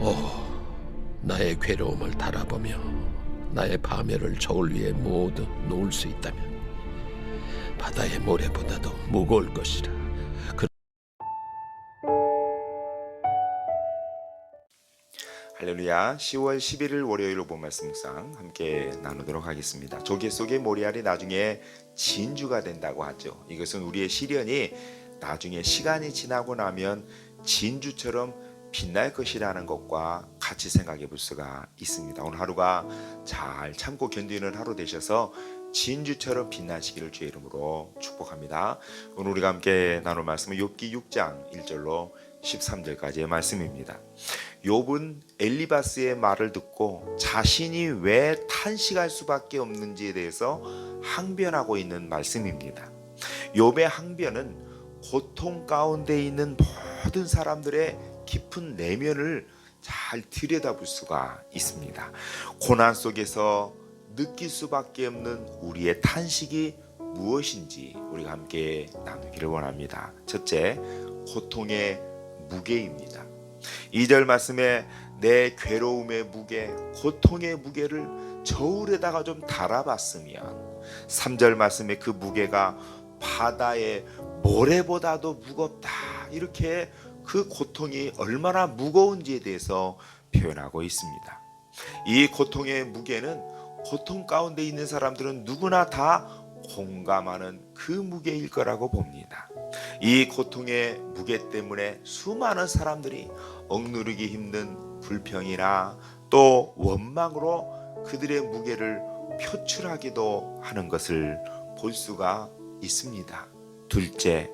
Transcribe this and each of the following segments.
오, 나의 괴로움을 달아보며 나의 파멸을 저울 위에 모두 놓을 수 있다면 바다의 모래보다도 무거울 것이라. 그 할렐루야. 10월 11일 월요일 오보 말씀 묵상 함께 나누도록 하겠습니다. 조개 속의 모래알이 나중에 진주가 된다고 하죠. 이것은 우리의 시련이 나중에 시간이 지나고 나면 진주처럼 빛날 것이라는 것과 같이 생각해 볼 수가 있습니다. 오늘 하루가 잘 참고 견디는 하루 되셔서 진주처럼 빛나시기를 주의 이름으로 축복합니다. 오늘 우리가 함께 나눌 말씀은 욥기 6장 1절로 13절까지의 말씀입니다. 욥은 엘리바스의 말을 듣고 자신이 왜 탄식할 수밖에 없는지에 대해서 항변하고 있는 말씀입니다. 욥의 항변은 고통 가운데 있는 모든 사람들의 깊은 내면을 잘 들여다볼 수가 있습니다. 고난 속에서 느낄 수밖에 없는 우리의 탄식이 무엇인지 우리가 함께 나누기를 원합니다. 첫째, 고통의 무게입니다. 2절 말씀에 내 괴로움의 무게, 고통의 무게를 저울에다가 좀 달아봤으면 3절 말씀에 그 무게가 바다의 모래보다도 무겁다. 이렇게 그 고통이 얼마나 무거운지에 대해서 표현하고 있습니다. 이 고통의 무게는 고통 가운데 있는 사람들은 누구나 다 공감하는 그 무게일 거라고 봅니다. 이 고통의 무게 때문에 수많은 사람들이 억누르기 힘든 불평이나 또 원망으로 그들의 무게를 표출하기도 하는 것을 볼 수가 있습니다. 둘째,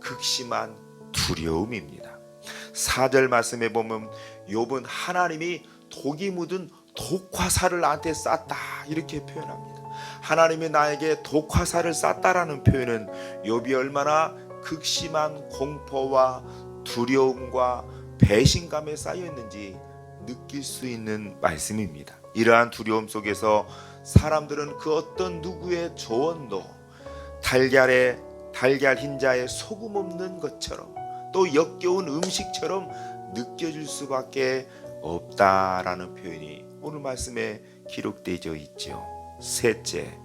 극심한 두려움입니다. 4절 말씀에 보면 욥은 하나님이 독이 묻은 독화살을 나한테 쐈다 이렇게 표현합니다. 하나님이 나에게 독화살을 쐈다라는 표현은 욥이 얼마나 극심한 공포와 두려움과 배신감에 쌓여 있는지 느낄 수 있는 말씀입니다. 이러한 두려움 속에서 사람들은 그 어떤 누구의 조언도 달걀에 달걀 흰자에 소금 없는 것처럼 또 역겨운 음식처럼 느껴질 수밖에 없다라는 표현이 오늘 말씀에 기록되어 있죠. 셋째,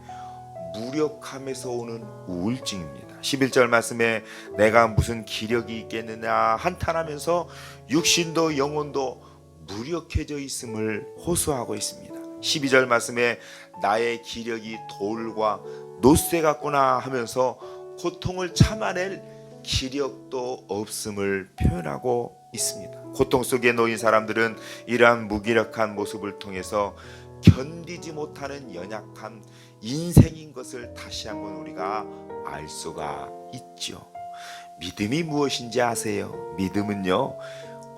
무력함에서 오는 우울증입니다. 11절 말씀에 내가 무슨 기력이 있겠느냐 한탄하면서 육신도 영혼도 무력해져 있음을 호소하고 있습니다. 12절 말씀에 나의 기력이 돌과 노쇠 같구나 하면서 고통을 참아낼 기력도 없음을 표현하고 있습니다. 고통 속에 놓인 사람들은 이러한 무기력한 모습을 통해서 견디지 못하는 연약한 인생인 것을 다시 한번 우리가 알 수가 있죠. 믿음이 무엇인지 아세요? 믿음은요,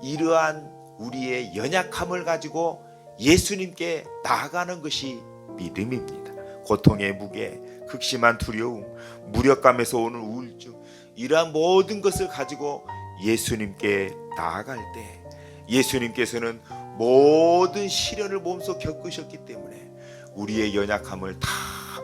이러한 우리의 연약함을 가지고 예수님께 나아가는 것이 믿음입니다. 고통의 무게, 극심한 두려움, 무력감에서 오는 우울증, 이러한 모든 것을 가지고 예수님께 나아갈 때 예수님께서는 모든 시련을 몸소 겪으셨기 때문에 우리의 연약함을 다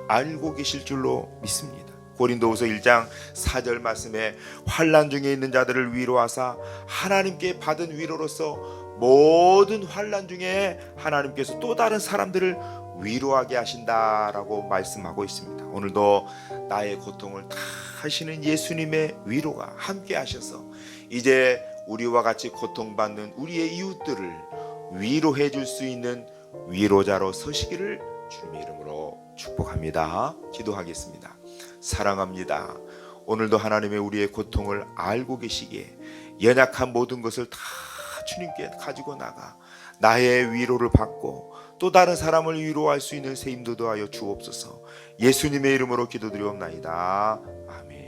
알고 계실 줄로 믿습니다. 고린도후서 1장 4절 말씀에 환난 중에 있는 자들을 위로하사 하나님께 받은 위로로서 모든 환난 중에 하나님께서 또 다른 사람들을 위로하게 하신다라고 말씀하고 있습니다. 오늘도 나의 고통을 다 하시는 예수님의 위로가 함께 하셔서 이제 우리와 같이 고통받는 우리의 이웃들을 위로해 줄 수 있는 위로자로 서시기를 주님의 이름으로 축복합니다. 기도하겠습니다. 사랑합니다. 오늘도 하나님의 우리의 고통을 알고 계시기에 연약한 모든 것을 다 주님께 가지고 나가 나의 위로를 받고 또 다른 사람을 위로할 수 있는 더하여 주옵소서. 예수님의 이름으로 기도드리옵나이다. 아멘.